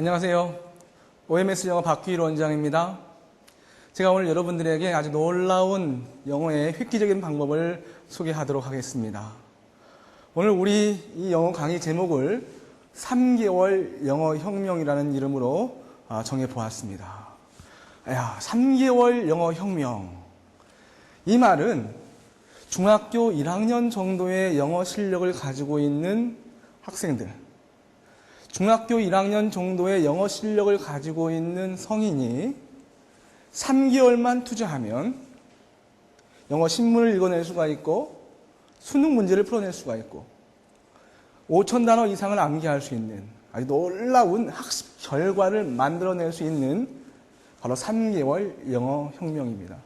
안녕하세요. OMS 영어 박휘일 원장입니다. 제가 오늘 여러분들에게 아주 놀라운 영어의 획기적인 방법을 소개하도록 하겠습니다. 오늘 우리 이 영어 강의 제목을 3개월 영어 혁명이라는 이름으로 아, 정해 보았습니다. 야, 3개월 영어 혁명. 이 말은 중학교 1학년 정도의 영어 실력을 가지고 있는 학생들, 중학교 1학년 정도의 영어 실력을 가지고 있는 성인이 3개월만 투자하면 영어 신문을 읽어낼 수가 있고 수능 문제를 풀어낼 수가 있고 5천 단어 이상을 암기할 수 있는 아주 놀라운 학습 결과를 만들어낼 수 있는 바로 3개월 영어 혁명입니다.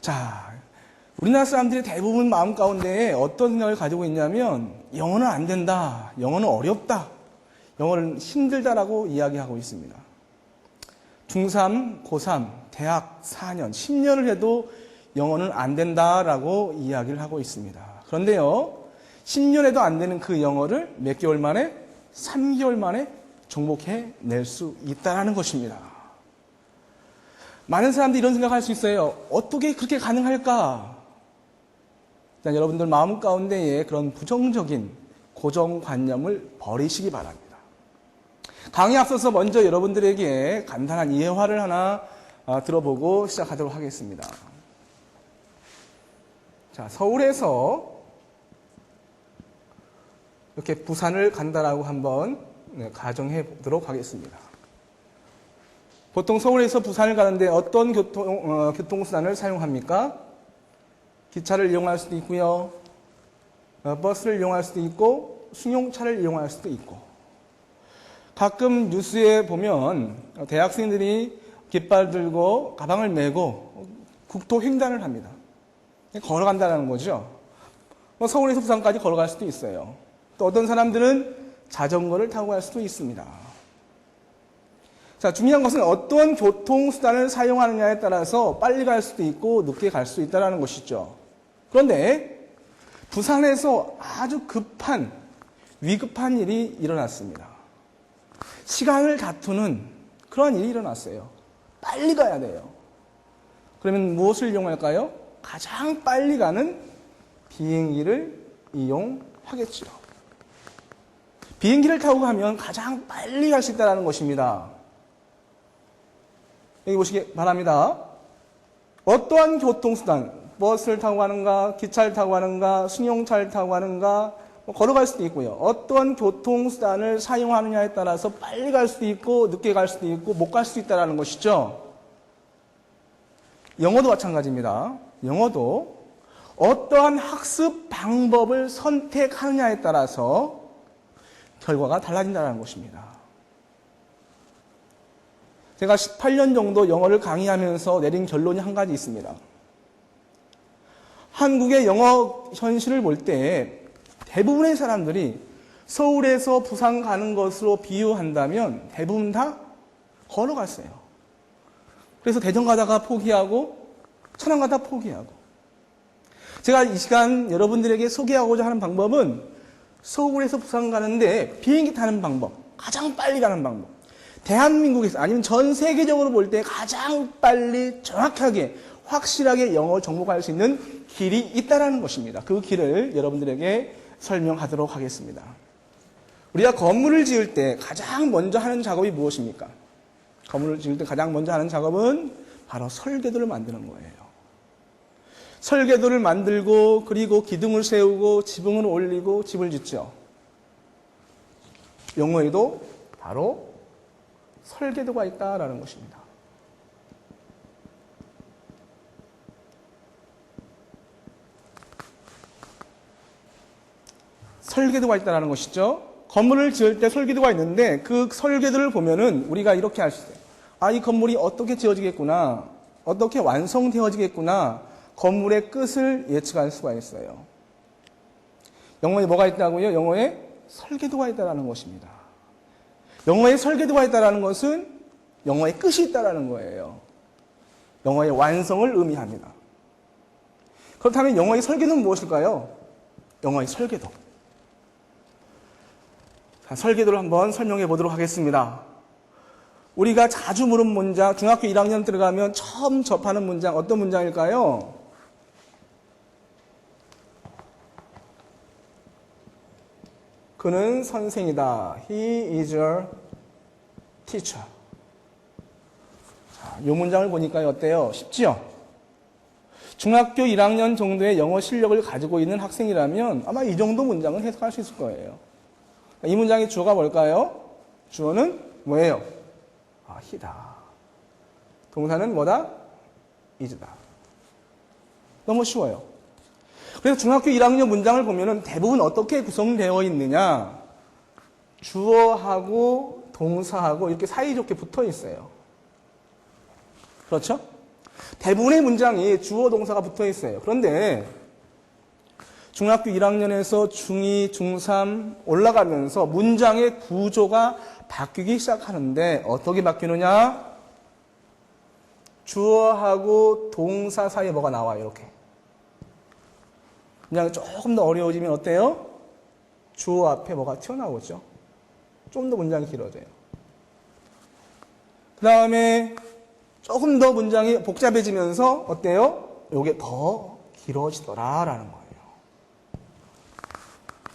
자, 우리나라 사람들이 대부분 마음 가운데 어떤 생각을 가지고 있냐면 영어는 안 된다, 영어는 어렵다, 영어는 힘들다라고 이야기하고 있습니다. 중3, 고3, 대학 4년, 10년을 해도 영어는 안 된다라고 이야기를 하고 있습니다. 그런데요, 10년에도 안 되는 그 영어를 몇 개월 만에, 3개월 만에 정복해 낼 수 있다는 것입니다. 많은 사람들이 이런 생각할 수 있어요. 어떻게 그렇게 가능할까? 여러분들 마음 가운데에 그런 부정적인 고정관념을 버리시기 바랍니다. 강의 앞서서 먼저 여러분들에게 간단한 예화를 하나 아, 들어보고 시작하도록 하겠습니다. 자, 서울에서 이렇게 부산을 간다라고 한번 네, 가정해 보도록 하겠습니다. 보통 서울에서 부산을 가는데 어떤 교통, 어, 교통수단을 사용합니까? 기차를 이용할 수도 있고요. 어, 버스를 이용할 수도 있고 승용차를 이용할 수도 있고 가끔 뉴스에 보면 대학생들이 깃발 들고 가방을 메고 국토 횡단을 합니다. 걸어간다는 거죠. 뭐 서울에서 부산까지 걸어갈 수도 있어요. 또 어떤 사람들은 자전거를 타고 갈 수도 있습니다. 자, 중요한 것은 어떤 교통수단을 사용하느냐에 따라서 빨리 갈 수도 있고 늦게 갈 수 있다는 것이죠. 그런데 부산에서 아주 급한, 위급한 일이 일어났습니다. 시간을 다투는 그런 일이 일어났어요. 빨리 가야 돼요. 그러면 무엇을 이용할까요? 가장 빨리 가는 비행기를 이용하겠죠. 비행기를 타고 가면 가장 빨리 갈 수 있다는 것입니다. 여기 보시기 바랍니다. 어떠한 교통수단, 버스를 타고 가는가, 기차를 타고 가는가, 승용차를 타고 가는가, 뭐 걸어갈 수도 있고요. 어떤 교통수단을 사용하느냐에 따라서 빨리 갈 수도 있고, 늦게 갈 수도 있고, 못 갈 수도 있다는 것이죠. 영어도 마찬가지입니다. 영어도 어떠한 학습 방법을 선택하느냐에 따라서 결과가 달라진다는 것입니다. 제가 18년 정도 영어를 강의하면서 내린 결론이 한 가지 있습니다. 한국의 영어 현실을 볼 때 대부분의 사람들이 서울에서 부산 가는 것으로 비유한다면 대부분 다 걸어갔어요. 그래서 대전 가다가 포기하고 천안 가다 포기하고 제가 이 시간 여러분들에게 소개하고자 하는 방법은 서울에서 부산 가는데 비행기 타는 방법, 가장 빨리 가는 방법. 대한민국에서 아니면 전 세계적으로 볼 때 가장 빨리 정확하게 확실하게 영어 정복할 수 있는 길이 있다라는 것입니다. 그 길을 여러분들에게 설명하도록 하겠습니다. 우리가 건물을 지을 때 가장 먼저 하는 작업이 무엇입니까? 건물을 지을 때 가장 먼저 하는 작업은 바로 설계도를 만드는 거예요. 설계도를 만들고 그리고 기둥을 세우고 지붕을 올리고 집을 짓죠. 영어에도 바로 설계도가 있다라는 것입니다. 설계도가 있다는 것이죠. 건물을 지을 때 설계도가 있는데 그 설계도를 보면은 우리가 이렇게 할수 있어요. 아, 이 건물이 어떻게 지어지겠구나. 어떻게 완성되어지겠구나. 건물의 끝을 예측할 수가 있어요. 영어에 뭐가 있다고요? 영어에 설계도가 있다는 것입니다. 영어에 설계도가 있다는 것은 영어의 끝이 있다는 거예요. 영어의 완성을 의미합니다. 그렇다면 영어의 설계도는 무엇일까요? 영어의 설계도. 자, 설계도를 한번 설명해 보도록 하겠습니다. 우리가 자주 물은 문장, 중학교 1학년 들어가면 처음 접하는 문장, 어떤 문장일까요? 그는 선생이다. He is a teacher. 자, 이 문장을 보니까 어때요? 쉽지요? 중학교 1학년 정도의 영어 실력을 가지고 있는 학생이라면 아마 이 정도 문장은 해석할 수 있을 거예요. 이 문장의 주어가 뭘까요? 주어는 뭐예요? 아, 히다. 동사는 뭐다? 이즈다. 너무 쉬워요. 그래서 중학교 1학년 문장을 보면은 대부분 어떻게 구성되어 있느냐? 주어하고 동사하고 이렇게 사이좋게 붙어 있어요. 그렇죠? 대부분의 문장이 주어 동사가 붙어 있어요. 그런데 중학교 1학년에서 중2, 중3 올라가면서 문장의 구조가 바뀌기 시작하는데 어떻게 바뀌느냐? 주어하고 동사 사이에 뭐가 나와요, 이렇게. 그냥 조금 더 어려워지면 어때요? 주어 앞에 뭐가 튀어나오죠? 좀 더 문장이 길어져요. 그 다음에 조금 더 문장이 복잡해지면서 어때요? 요게 더 길어지더라라는 거예요.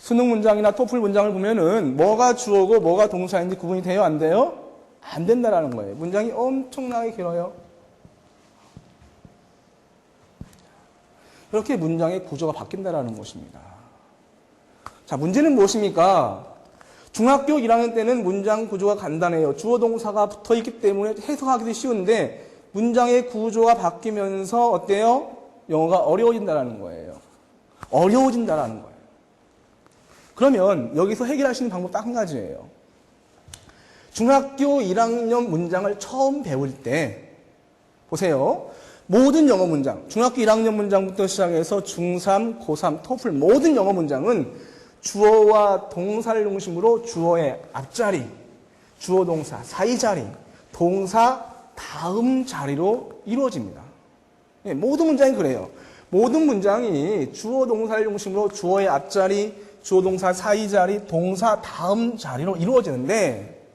수능 문장이나 토플 문장을 보면은 뭐가 주어고 뭐가 동사인지 구분이 돼요? 안 돼요? 안 된다라는 거예요. 문장이 엄청나게 길어요. 이렇게 문장의 구조가 바뀐다라는 것입니다. 자, 문제는 무엇입니까? 중학교 1학년 때는 문장 구조가 간단해요. 주어 동사가 붙어 있기 때문에 해석하기도 쉬운데 문장의 구조가 바뀌면서 어때요? 영어가 어려워진다라는 거예요. 어려워진다라는 거예요. 그러면 여기서 해결하시는 방법 딱 한 가지예요. 중학교 1학년 문장을 처음 배울 때 보세요. 모든 영어 문장, 중학교 1학년 문장부터 시작해서 중3, 고3, 토플 모든 영어 문장은 주어와 동사를 중심으로 주어의 앞자리, 주어 동사 사이 자리, 동사 다음 자리로 이루어집니다. 예, 모든 문장이 그래요. 모든 문장이 주어 동사를 중심으로 주어의 앞자리, 주어 동사 사이 자리, 동사 다음 자리로 이루어지는데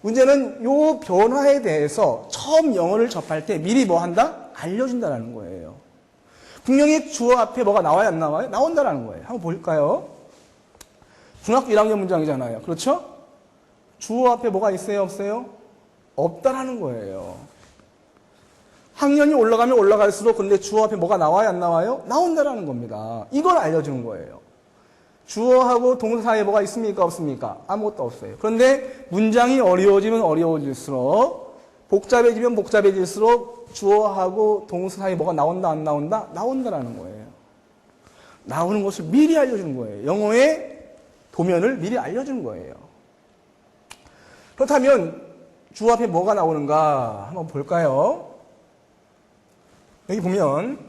문제는 요 변화에 대해서 처음 영어를 접할 때 미리 뭐 한다? 알려준다라는 거예요. 분명히 주어 앞에 뭐가 나와야 안 나와요? 나온다라는 거예요. 한번 볼까요? 중학교 1학년 문장이잖아요. 그렇죠? 주어 앞에 뭐가 있어요? 없어요? 없다라는 거예요. 학년이 올라가면 올라갈수록 근데 주어 앞에 뭐가 나와야 안 나와요? 나온다라는 겁니다. 이걸 알려주는 거예요. 주어하고 동사에 뭐가 있습니까? 없습니까? 아무것도 없어요. 그런데 문장이 어려워지면 어려워질수록 복잡해지면 복잡해질수록 주어하고 동사 사이에 뭐가 나온다 안 나온다? 나온다라는 거예요. 나오는 것을 미리 알려주는 거예요. 영어의 도면을 미리 알려주는 거예요. 그렇다면 주어 앞에 뭐가 나오는가 한번 볼까요? 여기 보면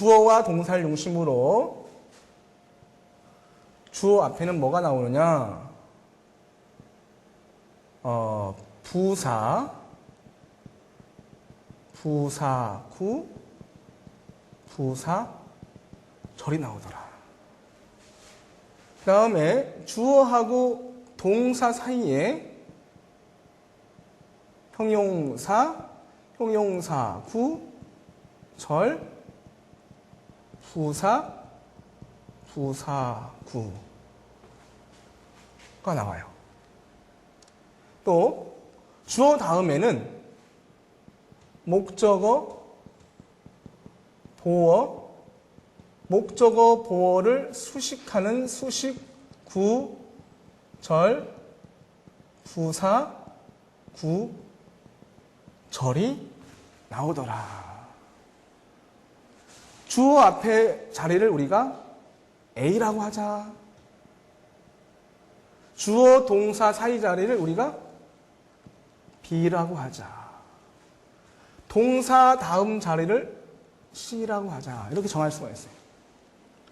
주어와 동사를 중심으로 주어 앞에는 뭐가 나오느냐? 어, 부사, 부사구, 부사, 절이 나오더라. 그 다음에 주어하고 동사 사이에 형용사, 형용사, 구, 절, 부사, 부사구가 나와요. 또 주어 다음에는 목적어, 보어, 목적어, 보어를 수식하는 수식, 구, 절, 부사, 구, 절이 나오더라. 주어 앞에 자리를 우리가 A라고 하자. 주어 동사 사이 자리를 우리가 B라고 하자. 동사 다음 자리를 C라고 하자. 이렇게 정할 수가 있어요.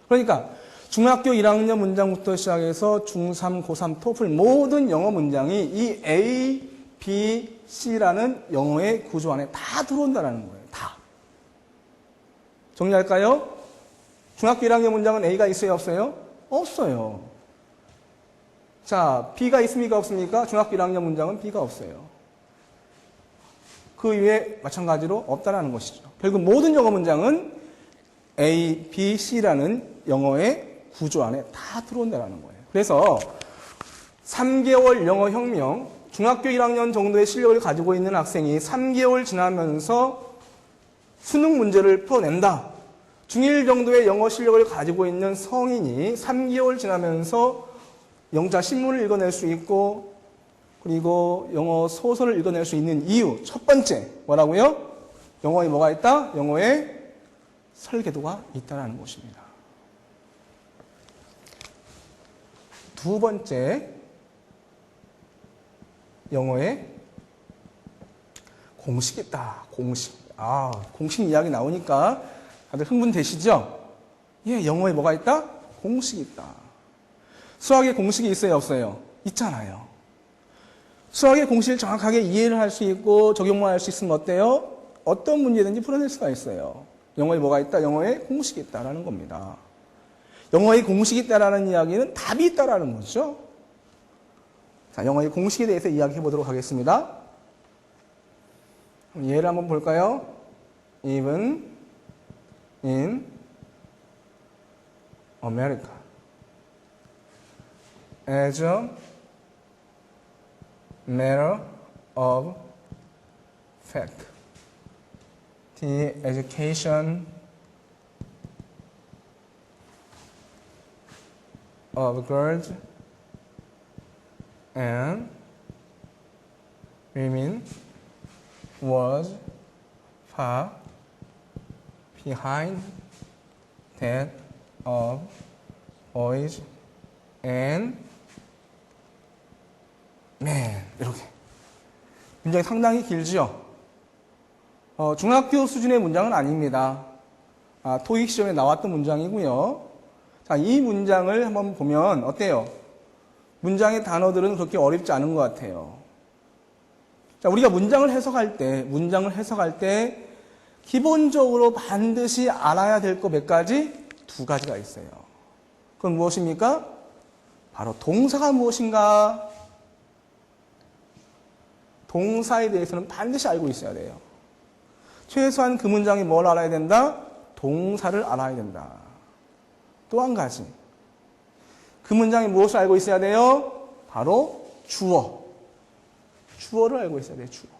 그러니까 중학교 1학년 문장부터 시작해서 중3, 고3, 토플 모든 영어 문장이 이 A, B, C라는 영어의 구조 안에 다 들어온다는 거예요. 다. 정리할까요? 중학교 1학년 문장은 A가 있어요? 없어요? 없어요. 자, B가 있습니까? 없습니까? 중학교 1학년 문장은 B가 없어요. 그 이외에 마찬가지로 없다라는 것이죠. 결국 모든 영어 문장은 A, B, C라는 영어의 구조 안에 다 들어온다는 거예요. 그래서 3개월 영어 혁명, 중학교 1학년 정도의 실력을 가지고 있는 학생이 3개월 지나면서 수능 문제를 풀어낸다. 중1 정도의 영어 실력을 가지고 있는 성인이 3개월 지나면서 영자 신문을 읽어낼 수 있고 그리고 영어 소설을 읽어낼 수 있는 이유 첫 번째 뭐라고요? 영어에 뭐가 있다? 영어에 설계도가 있다는 것입니다. 두 번째 영어에 공식 있다. 공식. 아, 공식 이야기 나오니까 다들 흥분되시죠? 예, 영어에 뭐가 있다? 공식이 있다. 수학에 공식이 있어요, 없어요? 있잖아요. 수학의 공식을 정확하게 이해를 할 수 있고 적용만 할 수 있으면 어때요? 어떤 문제든지 풀어낼 수가 있어요. 영어에 뭐가 있다? 영어에 공식이 있다라는 겁니다. 영어에 공식이 있다라는 이야기는 답이 있다라는 거죠. 자, 영어의 공식에 대해서 이야기해 보도록 하겠습니다. 예를 한번 볼까요? Even in America. As a matter of fact, the education of girls and women was far behind that of boys and men. 이렇게. 문장이 상당히 길죠? 어, 중학교 수준의 문장은 아닙니다. 아, 토익 시험에 나왔던 문장이고요. 자, 이 문장을 한번 보면 어때요? 문장의 단어들은 그렇게 어렵지 않은 것 같아요. 자, 우리가 문장을 해석할 때, 문장을 해석할 때, 기본적으로 반드시 알아야 될거몇 가지? 두 가지가 있어요. 그건 무엇입니까? 바로 동사가 무엇인가? 동사에 대해서는 반드시 알고 있어야 돼요. 최소한 그 문장이 뭘 알아야 된다? 동사를 알아야 된다. 또 한 가지. 그 문장이 무엇을 알고 있어야 돼요? 바로 주어. 주어를 알고 있어야 돼요, 주어.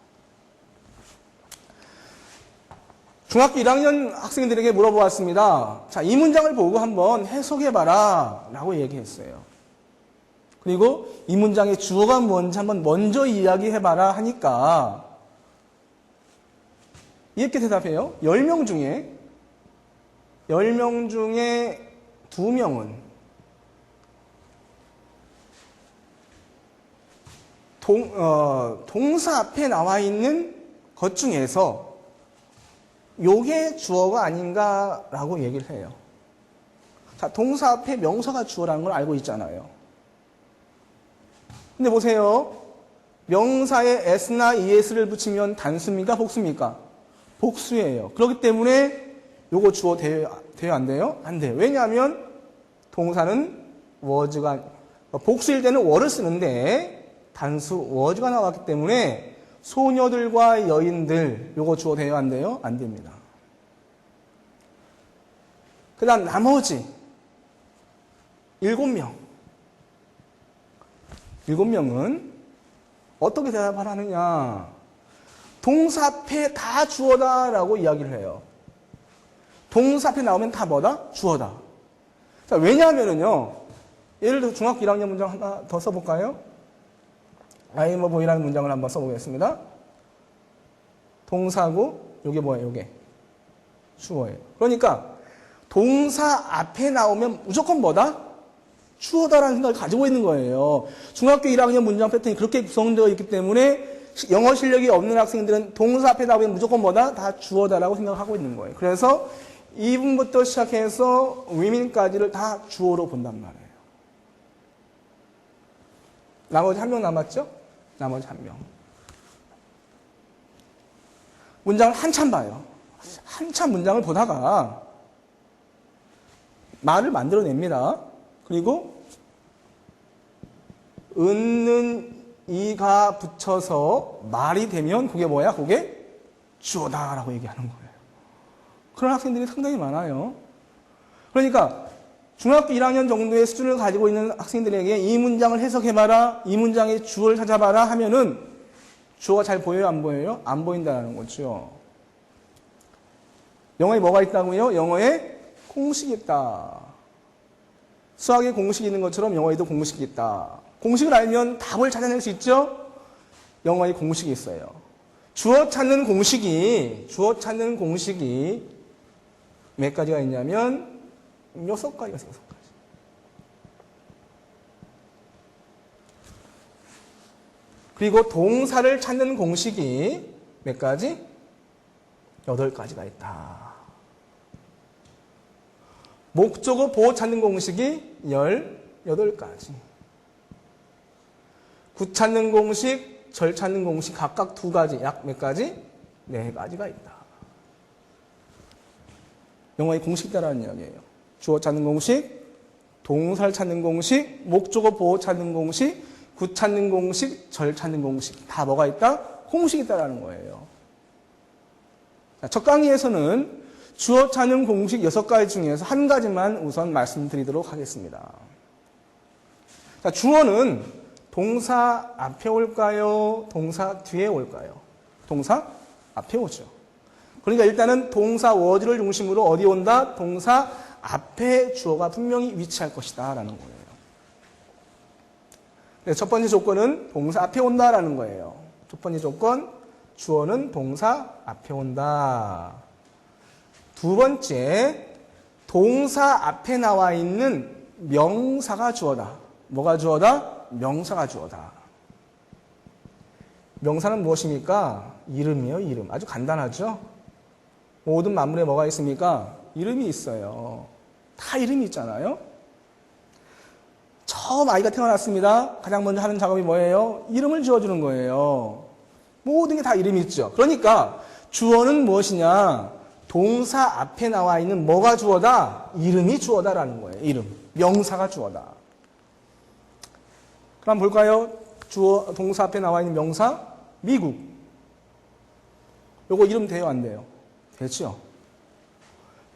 중학교 1학년 학생들에게 물어보았습니다. 자, 이 문장을 보고 한번 해석해봐라. 라고 얘기했어요. 그리고 이 문장의 주어가 뭔지 한번 먼저 이야기해봐라 하니까 이렇게 대답해요. 10명 중에 10명 중에 2명은 동, 어, 동사 앞에 나와 있는 것 중에서 요게 주어가 아닌가라고 얘기를 해요. 자, 동사 앞에 명사가 주어라는 걸 알고 있잖아요. 근데 보세요. 명사에 s나 es를 붙이면 단수입니까? 복수입니까? 복수예요. 그렇기 때문에 요거 주어 돼요, 돼요? 안 돼요? 안 돼요. 왜냐하면 동사는 was가, 복수일 때는 we를 쓰는데 단수 was가 나왔기 때문에 소녀들과 여인들 요거 주어? 안 돼요? 안 됩니다. 그 다음 나머지 일곱 명 일곱 명은 어떻게 대답을 하느냐 동사 앞에 다 주어다 라고 이야기를 해요. 동사 앞에 나오면 다 뭐다? 주어다. 자, 왜냐하면은요, 예를 들어 중학교 1학년 문장 하나 더 써볼까요? I'm a boy라는 문장을 한번 써보겠습니다. 동사고, 요게 뭐예요, 요게? 주어예요. 그러니까, 동사 앞에 나오면 무조건 뭐다? 주어다라는 생각을 가지고 있는 거예요. 중학교 1학년 문장 패턴이 그렇게 구성되어 있기 때문에 영어 실력이 없는 학생들은 동사 앞에 나오면 무조건 뭐다? 다 주어다라고 생각하고 있는 거예요. 그래서 이분부터 시작해서 위민까지를 다 주어로 본단 말이에요. 나머지 한 명 남았죠? 나머지 한 명. 문장을 한참 봐요. 한참 문장을 보다가 말을 만들어냅니다. 그리고 은는 이가 붙여서 말이 되면 그게 뭐야? 그게 주어다라고 얘기하는 거예요. 그런 학생들이 상당히 많아요. 그러니까 중학교 1학년 정도의 수준을 가지고 있는 학생들에게 이 문장을 해석해봐라, 이 문장의 주어를 찾아봐라 하면은 주어가 잘 보여요, 안 보여요? 안 보인다는 거죠. 영어에 뭐가 있다고요? 영어에 공식이 있다. 수학에 공식이 있는 것처럼 영어에도 공식이 있다. 공식을 알면 답을 찾아낼 수 있죠? 영어에 공식이 있어요. 주어 찾는 공식이, 주어 찾는 공식이 몇 가지가 있냐면 여섯 가지가 여섯 가지. 그리고 동사를 찾는 공식이 몇 가지? 여덟 가지가 있다. 목적어 보호 찾는 공식이 18가지. 구 찾는 공식, 절 찾는 공식 각각 두 가지, 약 몇 가지? 네 가지가 있다. 영어의 공식 따라는 이야기예요. 주어 찾는 공식, 동사를 찾는 공식, 목적어 보호 찾는 공식, 구 찾는 공식, 절 찾는 공식. 다 뭐가 있다? 공식이 있다라는 거예요. 자, 첫 강의에서는 주어 찾는 공식 여섯 가지 중에서 한 가지만 우선 말씀드리도록 하겠습니다. 자, 주어는 동사 앞에 올까요? 동사 뒤에 올까요? 동사 앞에 오죠. 그러니까 일단은 동사 워드를 중심으로 어디 온다? 동사 앞에 주어가 분명히 위치할 것이다. 라는 거예요. 네, 첫 번째 조건은 동사 앞에 온다라는 거예요. 첫 번째 조건, 주어는 동사 앞에 온다. 두 번째, 동사 앞에 나와 있는 명사가 주어다. 뭐가 주어다? 명사가 주어다. 명사는 무엇입니까? 이름이에요, 이름. 아주 간단하죠? 모든 만물에 뭐가 있습니까? 이름이 있어요. 다 이름이 있잖아요? 처음 아이가 태어났습니다. 가장 먼저 하는 작업이 뭐예요? 이름을 지어주는 거예요. 모든 게 다 이름이 있죠. 그러니까 주어는 무엇이냐? 동사 앞에 나와 있는 뭐가 주어다? 이름이 주어다라는 거예요. 이름. 명사가 주어다. 그럼 볼까요? 주어, 동사 앞에 나와 있는 명사? 미국. 요거 이름 돼요? 안 돼요? 되죠?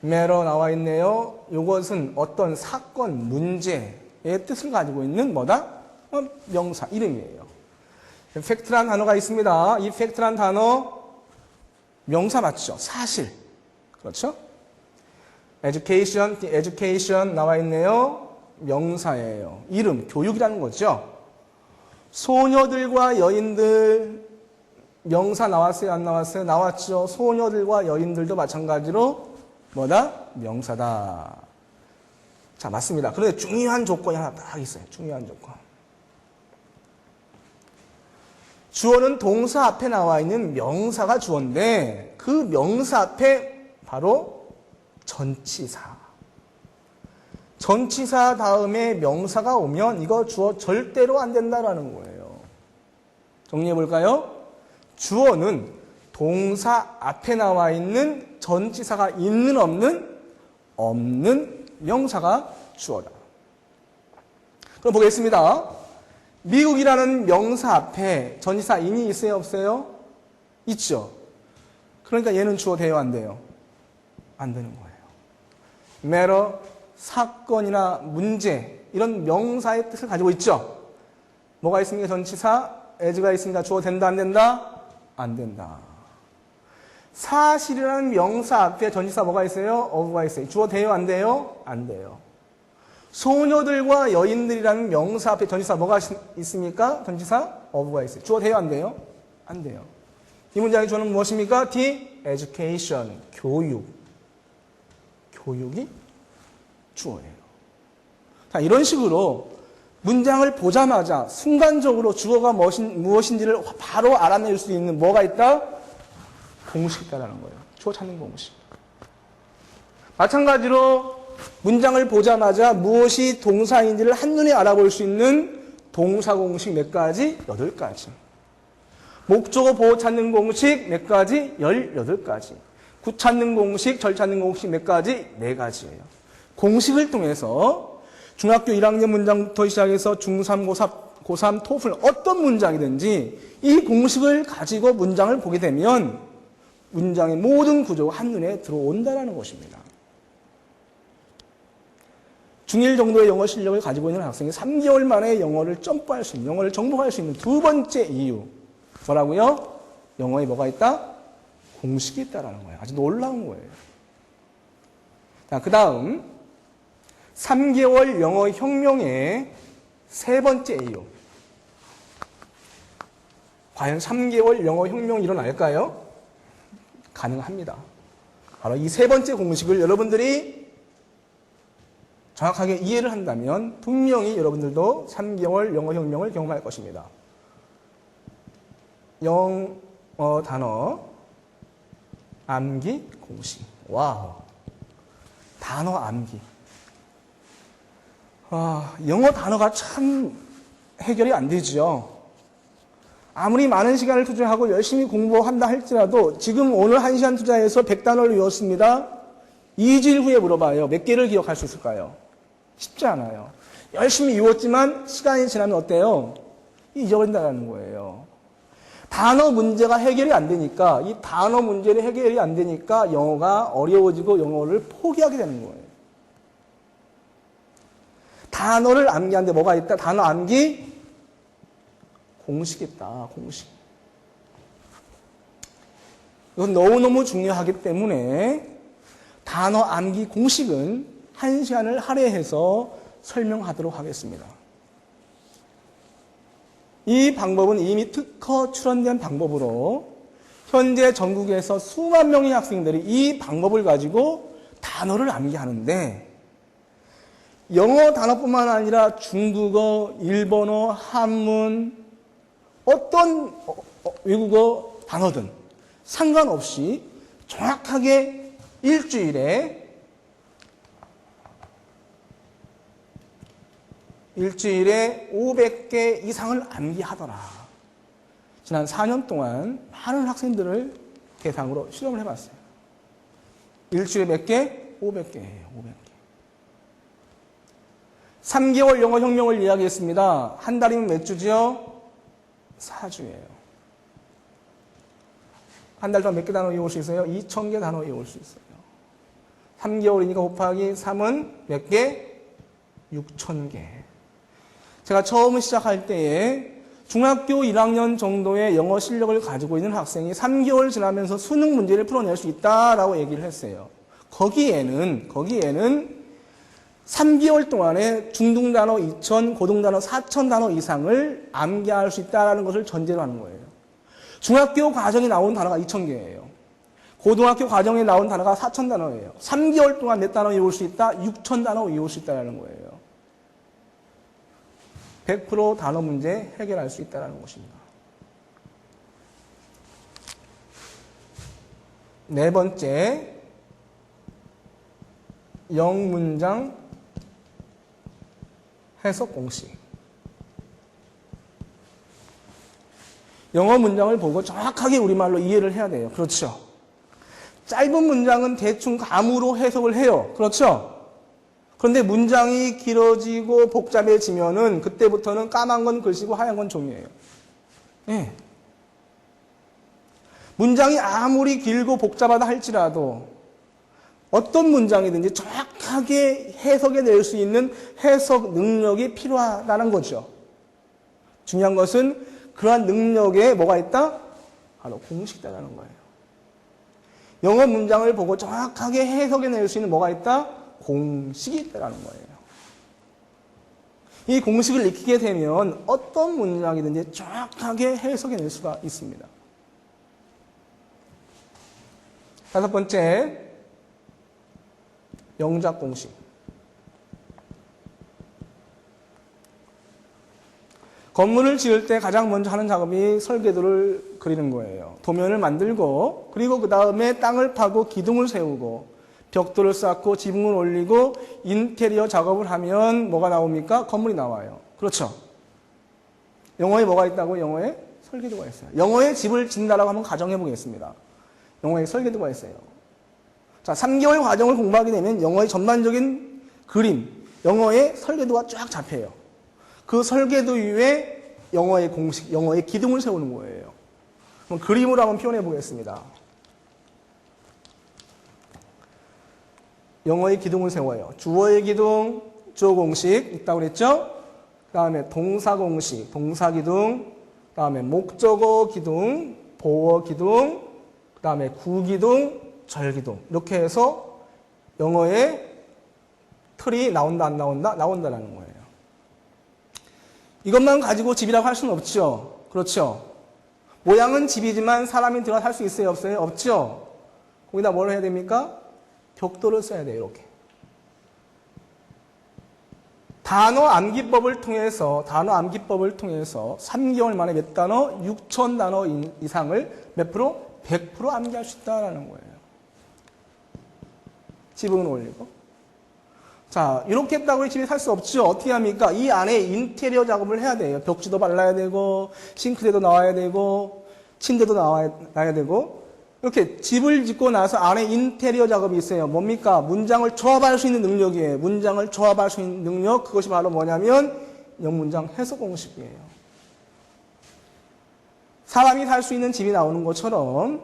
매러 나와 있네요. 요것은 어떤 사건, 문제의 뜻을 가지고 있는 뭐다? 어, 명사, 이름이에요. 팩트란 단어가 있습니다. 이 팩트란 단어 명사 맞죠? 사실. 그렇죠? education, education 나와 있네요. 명사예요. 이름, 교육이라는 거죠. 소녀들과 여인들 명사 나왔어요? 안 나왔어요? 나왔죠. 소녀들과 여인들도 마찬가지로 뭐다? 명사다. 자, 맞습니다. 그런데 중요한 조건이 하나 딱 있어요. 중요한 조건. 주어는 동사 앞에 나와 있는 명사가 주어인데 그 명사 앞에 바로 전치사. 전치사 다음에 명사가 오면 이거 주어 절대로 안 된다라는 거예요. 정리해 볼까요? 주어는 동사 앞에 나와 있는 전치사가 있는 없는 없는 명사가 주어다. 그럼 보겠습니다. 미국이라는 명사 앞에 전치사 인이 있어요, 없어요? 있죠. 그러니까 얘는 주어 돼요, 안 돼요? 안 되는 거예요. matter, 사건이나 문제, 이런 명사의 뜻을 가지고 있죠. 뭐가 있습니까? 전치사, as가 있습니다. 주어 된다, 안 된다? 안 된다. 사실이라는 명사 앞에 전치사 뭐가 있어요? of가 있어요. 주어 돼요, 안 돼요? 안 돼요. 소녀들과 여인들이라는 명사 앞에 전치사 뭐가 있습니까? 전치사 of가 있어요. 주어 돼요, 안 돼요? 안 돼요. 이 문장의 주어는 무엇입니까? the education, 교육. 교육이 주어예요. 자, 이런 식으로 문장을 보자마자 순간적으로 주어가 무엇인지를 바로 알아낼 수 있는 뭐가 있다? 공식이 있다는 거예요. 주어 찾는 공식. 마찬가지로 문장을 보자마자 무엇이 동사인지를 한눈에 알아볼 수 있는 동사 공식 몇 가지? 여덟 가지. 목적어 보호 찾는 공식 몇 가지? 열여덟 가지. 구 찾는 공식, 절 찾는 공식 몇 가지? 네 가지예요. 공식을 통해서 중학교 1학년 문장부터 시작해서 중3, 고3, 고3, 토플 어떤 문장이든지 이 공식을 가지고 문장을 보게 되면 문장의 모든 구조가 한눈에 들어온다는 것입니다. 중1 정도의 영어 실력을 가지고 있는 학생이 3개월 만에 영어를 점프할 수 있는, 영어를 정복할 수 있는 두 번째 이유. 뭐라고요? 영어에 뭐가 있다? 공식이 있다라는 거예요. 아주 놀라운 거예요. 자, 그 다음, 3개월 영어 혁명의 세 번째 이유. 과연 3개월 영어 혁명이 일어날까요? 가능합니다. 바로 이 세 번째 공식을 여러분들이 정확하게 이해를 한다면 분명히 여러분들도 3개월 영어 혁명을 경험할 것입니다. 영어 단어 암기 공식. 와우. 단어 암기. 아, 영어 단어가 참 해결이 안 되지요. 아무리 많은 시간을 투자하고 열심히 공부한다 할지라도 지금 오늘 한 시간 투자해서 100단어를 외웠습니다. 2주일 후에 물어봐요. 몇 개를 기억할 수 있을까요? 쉽지 않아요. 열심히 외웠지만 시간이 지나면 어때요? 잊어버린다는 거예요. 단어 문제가 해결이 안 되니까 이 단어 문제를 해결이 안 되니까 영어가 어려워지고 영어를 포기하게 되는 거예요. 단어를 암기하는데 뭐가 있다? 단어 암기 공식 있다. 공식. 이건 너무너무 중요하기 때문에 단어 암기 공식은 한 시간을 할애해서 설명하도록 하겠습니다. 이 방법은 이미 특허 출원된 방법으로 현재 전국에서 수만 명의 학생들이 이 방법을 가지고 단어를 암기하는데 영어 단어뿐만 아니라 중국어, 일본어, 한문, 어떤 어, 어, 외국어 단어든 상관없이 정확하게 일주일에 일주일에 500개 이상을 암기하더라. 지난 4년 동안 많은 학생들을 대상으로 실험을 해봤어요. 일주일에 몇 개? 500개예요. 500개. 3개월 영어 혁명을 이야기했습니다. 한 달이면 몇 주지 요? 4주예요. 한 달 동안 몇 개 단어 외울 수 있어요? 2,000개 단어 외울 수 있어요. 3개월이니까 곱하기 3은 몇 개? 6,000개. 제가 처음 시작할 때에 중학교 1학년 정도의 영어 실력을 가지고 있는 학생이 3개월 지나면서 수능 문제를 풀어낼 수 있다라고 얘기를 했어요. 거기에는, 거기에는 3개월 동안에 중등 단어 2천, 고등 단어 4천 단어 이상을 암기할 수 있다는 것을 전제로 하는 거예요. 중학교 과정에 나온 단어가 2천 개예요. 고등학교 과정에 나온 단어가 4천 단어예요. 3개월 동안 몇 단어 외울 수 있다? 6천 단어 외울 수 있다는 거예요. 100% 단어 문제 해결할 수 있다는 것입니다. 네 번째, 영문장 해석 공식. 영어 문장을 보고 정확하게 우리말로 이해를 해야 돼요. 그렇죠? 짧은 문장은 대충 감으로 해석을 해요. 그렇죠? 그런데 문장이 길어지고 복잡해지면은 그때부터는 까만 건 글씨고 하얀 건 종이에요. 예. 문장이 아무리 길고 복잡하다 할지라도 어떤 문장이든지 정확하게 해석해 낼 수 있는 해석 능력이 필요하다는 거죠. 중요한 것은 그러한 능력에 뭐가 있다? 바로 공식이다라는 거예요. 영어 문장을 보고 정확하게 해석해 낼 수 있는 뭐가 있다? 공식이 있다라는 거예요. 이 공식을 익히게 되면 어떤 문장이든지 정확하게 해석해 낼 수가 있습니다. 다섯 번째, 영작 공식. 건물을 지을 때 가장 먼저 하는 작업이 설계도를 그리는 거예요. 도면을 만들고, 그리고 그 다음에 땅을 파고 기둥을 세우고, 벽돌을 쌓고 지붕을 올리고, 인테리어 작업을 하면 뭐가 나옵니까? 건물이 나와요. 그렇죠? 영어에 뭐가 있다고? 영어에 설계도가 있어요. 영어에 집을 짓는다라고 한번 가정해 보겠습니다. 영어에 설계도가 있어요. 자, 3개월 과정을 공부하게 되면 영어의 전반적인 그림, 영어의 설계도가 쫙 잡혀요. 그 설계도 위에 영어의 공식, 영어의 기둥을 세우는 거예요. 그럼 그림으로 한번 표현해 보겠습니다. 영어의 기둥을 세워요. 주어의 기둥, 주어 공식 있다고 그랬죠? 그 다음에 동사 공식, 동사 기둥, 그 다음에 목적어 기둥, 보어 기둥, 그 다음에 구기둥, 절기둥. 이렇게 해서 영어의 틀이 나온다, 안 나온다? 나온다라는 거예요. 이것만 가지고 집이라고 할 수는 없죠. 그렇죠. 모양은 집이지만 사람이 들어가 살 수 있어요? 없어요? 없죠. 거기다 뭘 해야 됩니까? 벽돌을 써야 돼요, 이렇게. 단어 암기법을 통해서, 단어 암기법을 통해서 3개월 만에 몇 단어? 6천 단어 이상을 몇 프로? 100% 암기할 수 있다는 거예요. 지붕을 올리고. 자, 이렇게 했다고 집에 살수 없죠. 어떻게 합니까? 이 안에 인테리어 작업을 해야 돼요. 벽지도 발라야 되고, 싱크대도 나와야 되고, 침대도 나와야, 나야 되고, 이렇게 집을 짓고 나서 안에 인테리어 작업이 있어요. 뭡니까? 문장을 조합할 수 있는 능력이에요. 문장을 조합할 수 있는 능력, 그것이 바로 뭐냐면, 영문장 해석 공식이에요. 사람이 살 수 있는 집이 나오는 것처럼,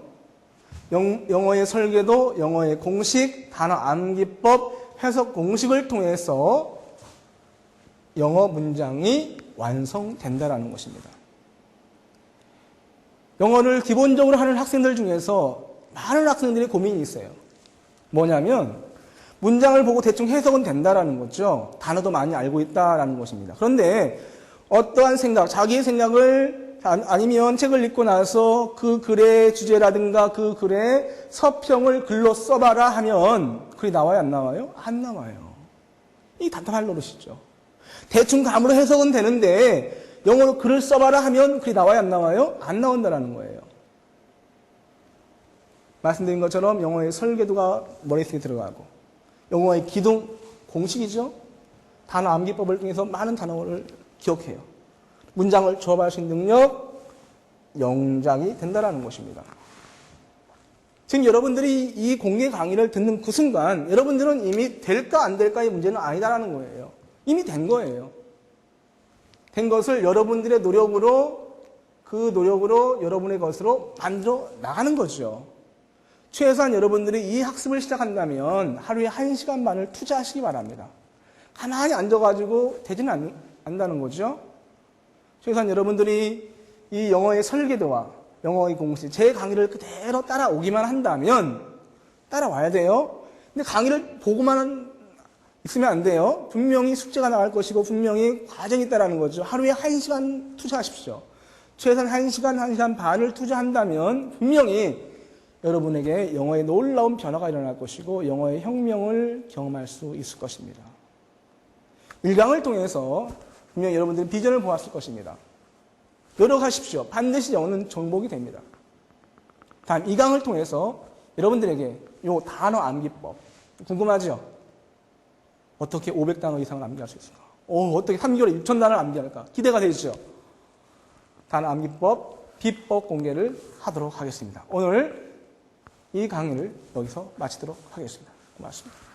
영, 영어의 설계도, 영어의 공식, 단어 암기법, 해석 공식을 통해서 영어 문장이 완성된다라는 것입니다. 영어를 기본적으로 하는 학생들 중에서 많은 학생들이 고민이 있어요. 뭐냐면 문장을 보고 대충 해석은 된다라는 거죠. 단어도 많이 알고 있다라는 것입니다. 그런데 어떠한 생각, 자기의 생각을 아니면 책을 읽고 나서 그 글의 주제라든가 그 글의 서평을 글로 써봐라 하면 글이 나와요, 안 나와요? 안 나와요. 이 답답할 노릇이죠. 대충 감으로 해석은 되는데 영어로 글을 써봐라 하면 글이 나와요, 안 나와요? 안 나온다는 거예요. 말씀드린 것처럼 영어의 설계도가 머릿속에 들어가고 영어의 기둥, 공식이죠. 단어 암기법을 통해서 많은 단어를 기억해요. 문장을 조합할 수 있는 능력, 영장이 된다는 것입니다. 지금 여러분들이 이 공개 강의를 듣는 그 순간 여러분들은 이미 될까 안 될까의 문제는 아니다라는 거예요. 이미 된 거예요. 된 것을 여러분들의 노력으로 그 노력으로 여러분의 것으로 만들어 나가는 거죠. 최소한 여러분들이 이 학습을 시작한다면 하루에 한 시간 반을 투자하시기 바랍니다. 가만히 앉아가지고 되지는 않, 않는다는 거죠. 최소한 여러분들이 이 영어의 설계도와 영어의 공식, 제 강의를 그대로 따라오기만 한다면 따라와야 돼요. 근데 강의를 보고만 있으면 안 돼요. 분명히 숙제가 나갈 것이고 분명히 과정이 있다라는 거죠. 하루에 한 시간 투자하십시오. 최소한 한 시간, 한 시간 반을 투자한다면 분명히 여러분에게 영어에 놀라운 변화가 일어날 것이고 영어의 혁명을 경험할 수 있을 것입니다. 일강을 통해서 분명히 여러분들이 비전을 보았을 것입니다. 노력하십시오. 반드시 영어는 정복이 됩니다. 다음 이 강을 통해서 여러분들에게 요 단어 암기법 궁금하죠? 어떻게 500단어 이상을 암기할 수 있을까? 오, 어떻게 3개월에 6,000단어를 암기할까? 기대가 되시죠? 단어 암기법, 비법 공개를 하도록 하겠습니다. 오늘 이 강의를 여기서 마치도록 하겠습니다. 고맙습니다.